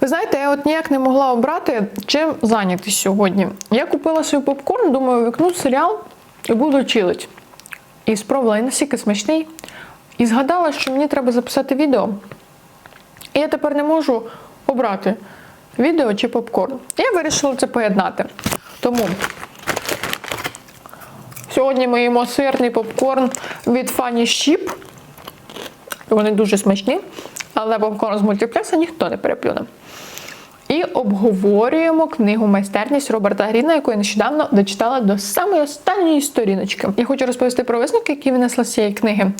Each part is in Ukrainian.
Ви знаєте, я от ніяк не могла обрати, чим зайнятися сьогодні. Я купила собі попкорн, думаю, вікну серіал і буду чилить. І спробувала, і настільки смачний. І згадала, що мені треба записати відео. І я тепер не можу обрати відео чи попкорн. Я вирішила це поєднати. Тому сьогодні ми їмо сирний попкорн від Funny Sheep. Вони дуже смачні, але попкорн з мультиплекса ніхто не переплюне. І обговорюємо книгу Майстерність Роберта Гріна, яку я нещодавно дочитала до самої останньої сторіночки. Я хочу розповісти про висновки, які винесла з цієї книги,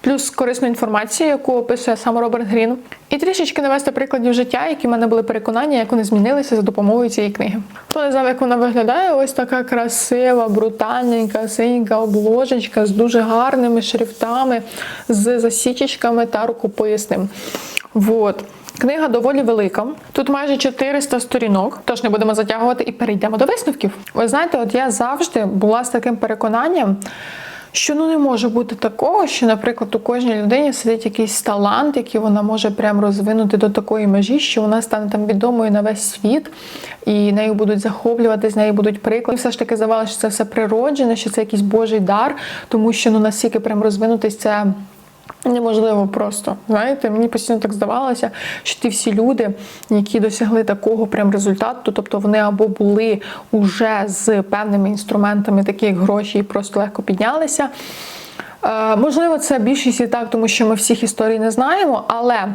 плюс корисну інформацію, яку описує сам Роберт Грін, і трішечки навести прикладів життя, які в мене були переконання, як вони змінилися за допомогою цієї книги. Хто не знав, як вона виглядає, ось така красива, брутальненька, синька обложечка з дуже гарними шрифтами, з засічечками та рукописним. Вот. Книга доволі велика. Тут майже 400 сторінок, тож не будемо затягувати і перейдемо до висновків. Ви знаєте, от я завжди була з таким переконанням. Що ну не може бути такого, що, наприклад, у кожній людині сидить якийсь талант, який вона може прям розвинути до такої межі, що вона стане там відомою на весь світ, і нею будуть захоплюватись, нею будуть приклади. Все ж таки здавалося, що це все природжене, що це якийсь божий дар, тому що ну настільки прям розвинутись це. Неможливо просто. Знаєте, мені постійно так здавалося, що ті всі люди, які досягли такого прям результату, тобто вони або були уже з певними інструментами, такі як гроші, і просто легко піднялися. Е, можливо, це більшість і так, тому що ми всіх історій не знаємо, але.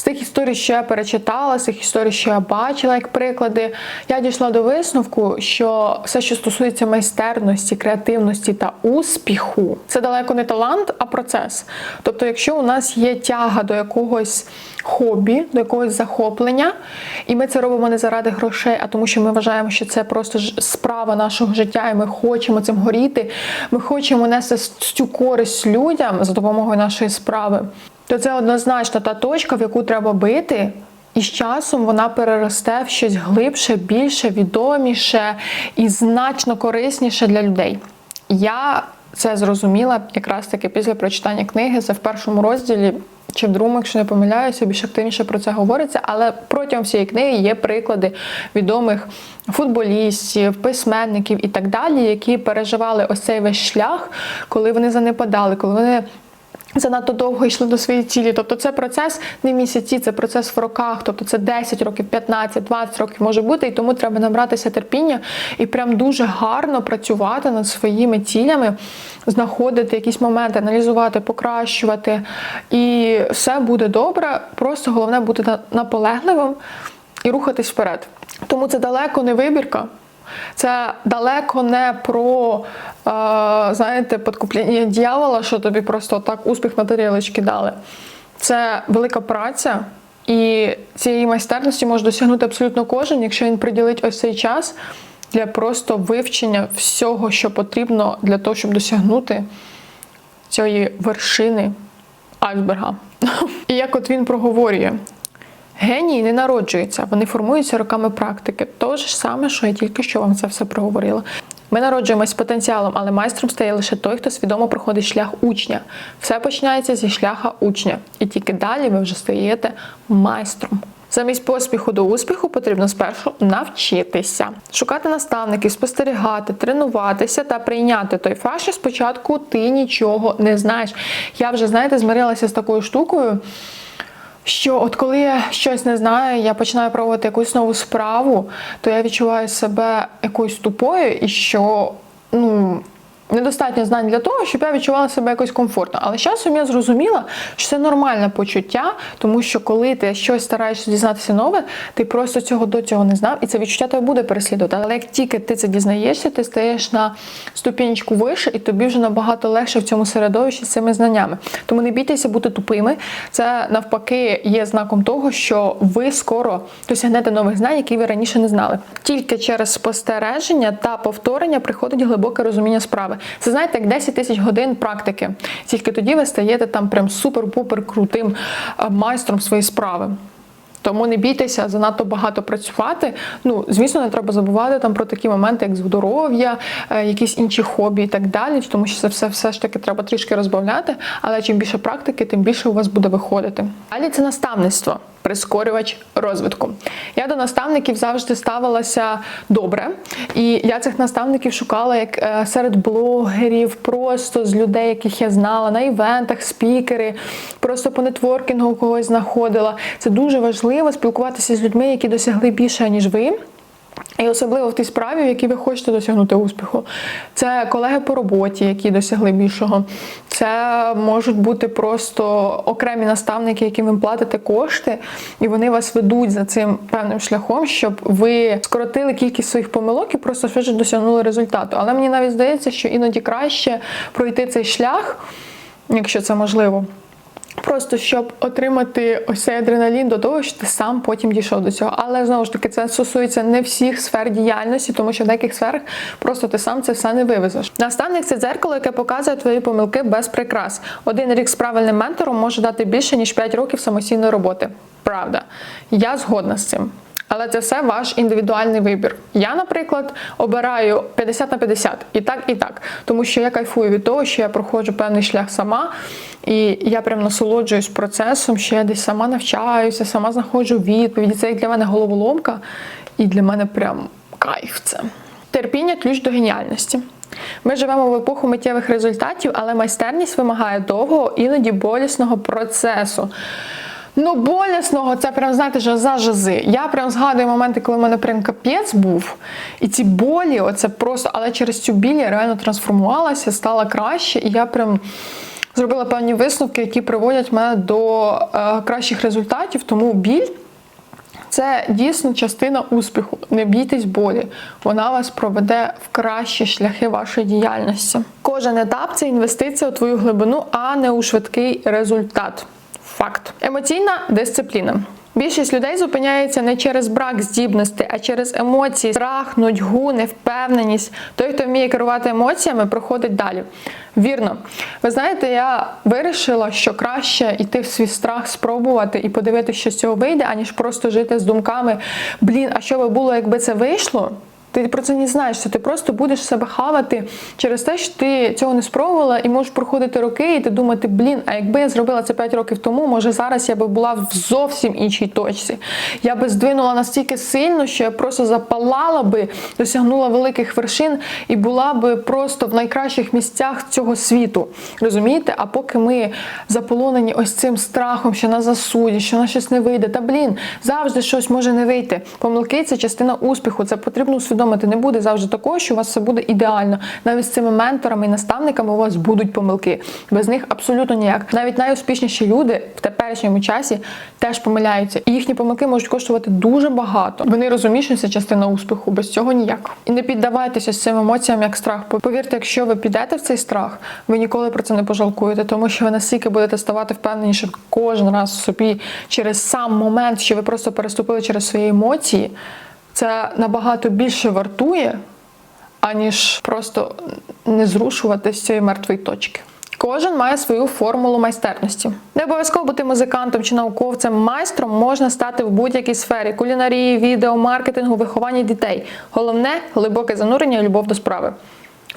З тих історій, що я перечитала, з тих історій, що я бачила як приклади, я дійшла до висновку, що все, що стосується майстерності, креативності та успіху, це далеко не талант, а процес. Тобто, якщо у нас є тяга до якогось хобі, до якогось захоплення, і ми це робимо не заради грошей, а тому, що ми вважаємо, що це просто справа нашого життя, і ми хочемо цим горіти, ми хочемо нести цю користь людям за допомогою нашої справи то це однозначно та точка, в яку треба бити. І з часом вона переросте в щось глибше, більше, відоміше і значно корисніше для людей. Я це зрозуміла якраз таки після прочитання книги. Це в першому розділі чи в другому, якщо не помиляюся, більш активніше про це говориться. Але протягом всієї книги є приклади відомих футболістів, письменників і так далі, які переживали ось цей весь шлях, коли вони занепадали, коли вони. Занадто довго йшли до своєї цілі. Тобто це процес не місяці, це процес в роках, тобто це 10 років, 15, 20 років може бути, і тому треба набратися терпіння і прям дуже гарно працювати над своїми цілями, знаходити якісь моменти, аналізувати, покращувати. І все буде добре. Просто головне бути наполегливим і рухатись вперед. Тому це далеко не вибірка. Це далеко не про, е, знаєте, подкуплення дьявола, що тобі просто так успіх на тарілочки дали. Це велика праця, і цієї майстерності може досягнути абсолютно кожен, якщо він приділить ось цей час для просто вивчення всього, що потрібно для того, щоб досягнути цієї вершини айсберга. І як от він проговорює. Генії не народжуються, вони формуються роками практики. То ж саме, що я тільки що вам це все проговорила. Ми народжуємось з потенціалом, але майстром стає лише той, хто свідомо проходить шлях учня. Все починається зі шляха учня, і тільки далі ви вже стаєте майстром. Замість поспіху до успіху потрібно спершу навчитися, шукати наставників, спостерігати, тренуватися та прийняти той факт, що спочатку ти нічого не знаєш. Я вже, знаєте, змирилася з такою штукою що от коли я щось не знаю, я починаю пробувати якусь нову справу, то я відчуваю себе якоюсь тупою і що ну недостатньо знань для того, щоб я відчувала себе якось комфортно. Але з часом я зрозуміла, що це нормальне почуття, тому що коли ти щось стараєшся дізнатися нове, ти просто цього до цього не знав, і це відчуття тебе буде переслідувати. Але як тільки ти це дізнаєшся, ти стаєш на ступінечку вище, і тобі вже набагато легше в цьому середовищі з цими знаннями. Тому не бійтеся бути тупими. Це навпаки є знаком того, що ви скоро досягнете нових знань, які ви раніше не знали. Тільки через спостереження та повторення приходить глибоке розуміння справи. Це знаєте, як 10 тисяч годин практики. Тільки тоді ви стаєте там прям супер-пупер крутим майстром своєї справи. Тому не бійтеся занадто багато працювати. Ну, звісно, не треба забувати там про такі моменти, як здоров'я, е, якісь інші хобі і так далі, тому що це все все ж таки треба трішки розбавляти. Але чим більше практики, тим більше у вас буде виходити. Далі це наставництво. Прискорювач розвитку. Я до наставників завжди ставилася добре, і я цих наставників шукала як е, серед блогерів, просто з людей, яких я знала, на івентах, спікери, просто по нетворкінгу когось знаходила. Це дуже важливо спілкуватися з людьми, які досягли більше, ніж ви. І особливо в тій справі, в якій ви хочете досягнути успіху. Це колеги по роботі, які досягли більшого. Це можуть бути просто окремі наставники, яким ви платите кошти, і вони вас ведуть за цим певним шляхом, щоб ви скоротили кількість своїх помилок і просто швидше досягнули результату. Але мені навіть здається, що іноді краще пройти цей шлях, якщо це можливо. Просто щоб отримати ось цей адреналін до того, що ти сам потім дійшов до цього. Але знову ж таки, це стосується не всіх сфер діяльності, тому що в деяких сферах просто ти сам це все не вивезеш. Наставник це дзеркало, яке показує твої помилки без прикрас. Один рік з правильним ментором може дати більше ніж 5 років самостійної роботи. Правда, я згодна з цим. Але це все ваш індивідуальний вибір. Я, наприклад, обираю 50 на 50 і так, і так. Тому що я кайфую від того, що я проходжу певний шлях сама, і я прям насолоджуюсь процесом, що я десь сама навчаюся, сама знаходжу відповіді. Це як для мене головоломка, і для мене прям кайф це. Терпіння ключ до геніальності. Ми живемо в епоху миттєвих результатів, але майстерність вимагає довгого, іноді болісного процесу. Ну, болісного, це прям, знаєте, що за жази. Я прям згадую моменти, коли в мене прям капець був. І ці болі, оце просто, але через цю біль я реально трансформувалася, стала краще, і я прям. Зробила певні висновки, які приводять мене до е, кращих результатів. Тому біль це дійсно частина успіху. Не бійтесь болі. Вона вас проведе в кращі шляхи вашої діяльності. Кожен етап це інвестиція у твою глибину, а не у швидкий результат. Факт. Емоційна дисципліна. Більшість людей зупиняється не через брак здібності, а через емоції, страх, нудьгу, невпевненість. Той, хто вміє керувати емоціями, проходить далі. Вірно, ви знаєте, я вирішила, що краще йти в свій страх, спробувати і подивитися, що з цього вийде, аніж просто жити з думками: блін, а що би було, якби це вийшло? Ти про це не знаєш, ти просто будеш себе хавати через те, що ти цього не спробувала, і можеш проходити роки, і ти думати, блін, а якби я зробила це 5 років тому, може зараз я би була в зовсім іншій точці. Я би здвинула настільки сильно, що я просто запалала би, досягнула великих вершин і була би просто в найкращих місцях цього світу. Розумієте? А поки ми заполонені ось цим страхом, що нас засудять, що на щось не вийде, та блін, завжди щось може не вийти. Помилки це частина успіху. Це потрібно усвідомити. Не буде завжди такого, що у вас все буде ідеально. Навіть з цими менторами і наставниками у вас будуть помилки. Без них абсолютно ніяк. Навіть найуспішніші люди в теперішньому часі теж помиляються. І їхні помилки можуть коштувати дуже багато. Вони розуміють, що це частина успіху, без цього ніяк. І не піддавайтеся з цим емоціям, як страх. Повірте, якщо ви підете в цей страх, ви ніколи про це не пожалкуєте, тому що ви настільки будете ставати впевненіше кожен раз собі через сам момент, що ви просто переступили через свої емоції. Це набагато більше вартує, аніж просто не зрушувати з цієї мертвої точки. Кожен має свою формулу майстерності. Не обов'язково бути музикантом чи науковцем, майстром можна стати в будь-якій сфері кулінарії, відео, маркетингу, виховання дітей. Головне глибоке занурення і любов до справи.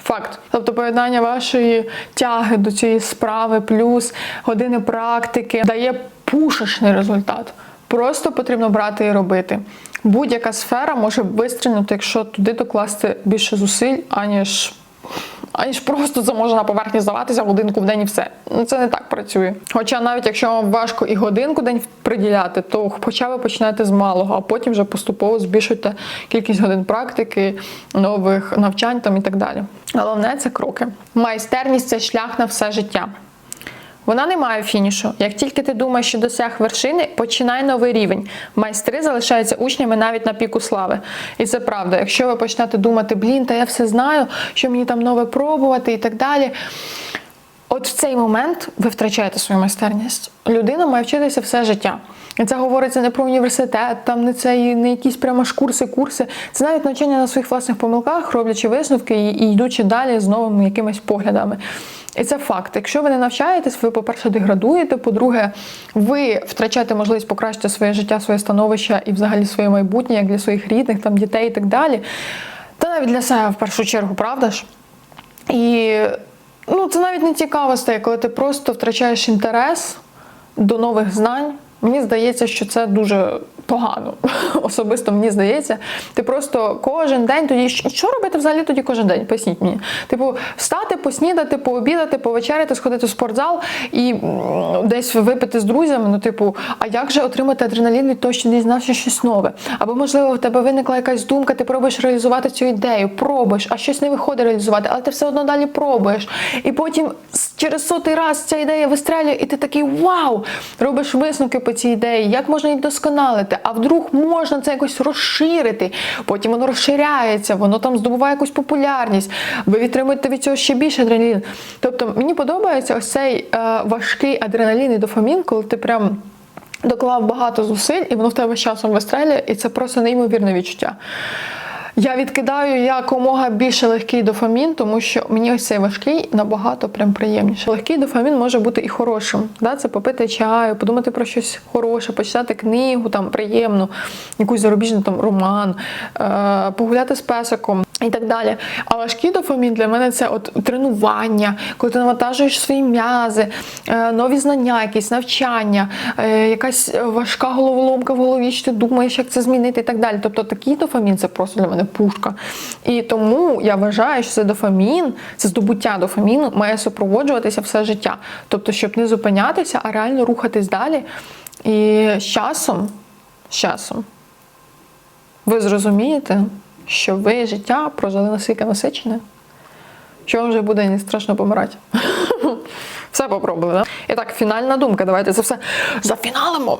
Факт. Тобто поєднання вашої тяги до цієї справи, плюс години практики дає пушечний результат. Просто потрібно брати і робити. Будь-яка сфера може вистрілити, якщо туди докласти більше зусиль, аніж аніж просто це на поверхні здаватися годинку в день і все. Ну це не так працює. Хоча навіть якщо вам важко і годинку день приділяти, то хоча ви починаєте з малого, а потім вже поступово збільшуйте кількість годин практики, нових навчань там і так далі. Головне це кроки. Майстерність це шлях на все життя. Вона не має фінішу. Як тільки ти думаєш, що досяг вершини, починай новий рівень. Майстри залишаються учнями навіть на піку слави. І це правда. Якщо ви почнете думати, блін, та я все знаю, що мені там нове пробувати і так далі. От в цей момент ви втрачаєте свою майстерність. Людина має вчитися все життя. І це говориться не про університет, там не це не якісь прямо ж курси, курси. Це навіть навчання на своїх власних помилках, роблячи висновки і, і йдучи далі з новими якимись поглядами. І це факт. Якщо ви не навчаєтесь, ви, по-перше, деградуєте. По-друге, ви втрачаєте можливість покращити своє життя, своє становище і взагалі своє майбутнє, як для своїх рідних, там дітей і так далі. Та навіть для себе в першу чергу, правда ж? І ну, це навіть не цікаво стає, коли ти просто втрачаєш інтерес до нових знань, Мені здається, що це дуже погано. Особисто мені здається. Ти просто кожен день тоді. Що робити взагалі тоді кожен день? Поясніть мені. Типу, встати, поснідати, пообідати, повечеряти, сходити в спортзал і десь випити з друзями. Ну, типу, а як же отримати адреналін від того, що дізнався щось нове? Або, можливо, в тебе виникла якась думка, ти пробуєш реалізувати цю ідею, пробуєш, а щось не виходить реалізувати, але ти все одно далі пробуєш. І потім через сотий раз ця ідея вистрелює, і ти такий вау! Робиш висновки по цій ідеї, як можна їх досконалити, а вдруг можна це якось розширити. Потім воно розширяється, воно там здобуває якусь популярність. Ви відтримуєте від цього ще більше адреналін. Тобто мені подобається ось цей е, важкий адреналін і дофамін, коли ти прям. Доклав багато зусиль, і воно в тебе з часом вистрелює, і це просто неймовірне відчуття. Я відкидаю якомога більше легкий дофамін, тому що мені ось цей важкий набагато прям приємніше. Легкий дофамін може бути і хорошим. Да? Це попити чаю, подумати про щось хороше, почитати книгу там приємну, якусь зарубіжну там роман, е- погуляти з песиком. І так далі. А важкий дофамін для мене це от тренування, коли ти навантажуєш свої м'язи, е, нові знання, якісь навчання, е, якась важка головоломка в голові, що ти думаєш, як це змінити і так далі. Тобто такий дофамін це просто для мене пушка. І тому я вважаю, що це дофамін, це здобуття дофаміну має супроводжуватися все життя. Тобто, щоб не зупинятися, а реально рухатись далі. І з часом, з часом ви зрозумієте, що ви життя прожили настільки насичене, що вам вже буде не страшно помирати. Все попробували. І так, фінальна думка. Давайте це все зафіналимо.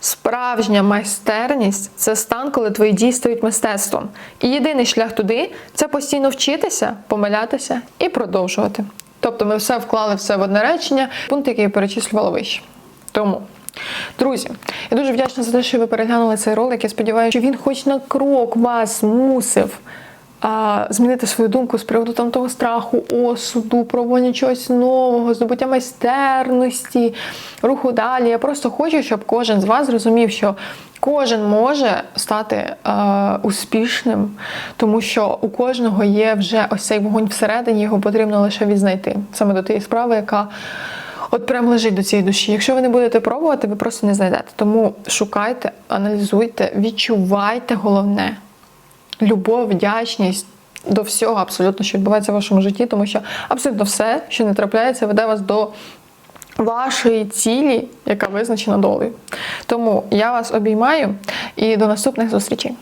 Справжня майстерність це стан, коли твої дії стають мистецтвом. І єдиний шлях туди це постійно вчитися, помилятися і продовжувати. Тобто ми все вклали все в одне речення, пункт, який я перечислювала вище. Тому. Друзі, я дуже вдячна за те, що ви переглянули цей ролик. Я сподіваюся, що він хоч на крок вас мусив а, змінити свою думку з приводу там того страху, осуду, пробування чогось нового, здобуття майстерності, руху далі. Я просто хочу, щоб кожен з вас зрозумів, що кожен може стати е, успішним, тому що у кожного є вже ось цей вогонь всередині, його потрібно лише відзнайти саме до тієї справи, яка. От прям лежить до цієї душі. Якщо ви не будете пробувати, ви просто не знайдете. Тому шукайте, аналізуйте, відчувайте головне любов, вдячність до всього, абсолютно, що відбувається в вашому житті, тому що абсолютно все, що не трапляється, веде вас до вашої цілі, яка визначена долею. Тому я вас обіймаю і до наступних зустрічей.